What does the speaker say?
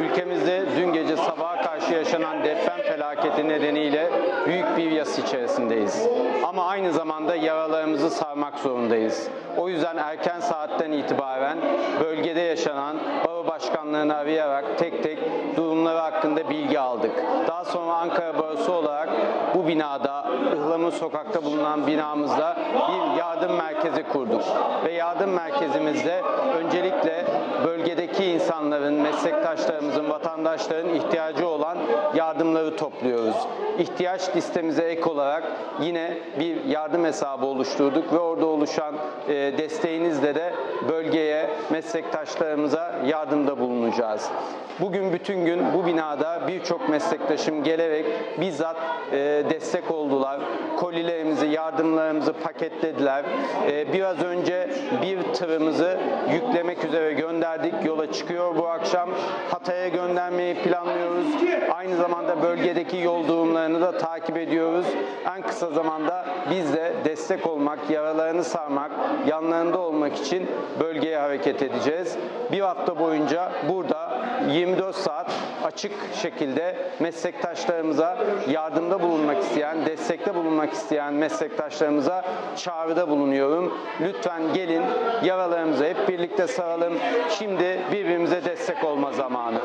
Ülkemizde dün gece sabaha karşı yaşanan deprem felaketi nedeniyle büyük bir yas içerisindeyiz. Ama aynı zamanda yaralarımızı sarmak zorundayız. O yüzden erken saatten itibaren bölgede yaşanan baro başkanlarını arayarak tek tek durumları hakkında bilgi aldık. Daha sonra Ankara Barosu olarak bu binada, Ihlamur Sokak'ta bulunan binamızda bir yardım merkezi kurduk. Ve yardım merkezimizde öncelikle bölgedeki insanların, meslektaşlarımızın, vatandaşların ihtiyacı olan yardımları topluyoruz. İhtiyaç listemize ek olarak yine bir yardım hesabı oluşturduk ve orada oluşan e, desteğinizle de bölgeye, meslektaşlarımıza yardımda bulunacağız. Bugün bütün gün bu binada birçok meslektaşım gelerek bizzat e, destek oldular. Kolilerimizi, yardımlarımızı paketlediler. E, biraz önce bir tırımızı yüklemek üzere gönderdik. Yola çıkıyor bu akşam. Hatay'a göndermeyi planlıyoruz. Aynı zamanda bölgedeki yol durumlarını da takip ediyoruz. En kısa zamanda biz de destek olmak, yaralarını sarmak, yanlarında olmak için bölgeye hareket edeceğiz. Bir hafta boyunca burada 24 saat açık şekilde meslektaşlarımıza yardımda bulunmak isteyen, destekte bulunmak isteyen meslektaşlarımıza çağrıda bulunuyorum. Lütfen gelin yaralarımızı hep birlikte saralım. Şimdi birbirimize destek olma zamanı.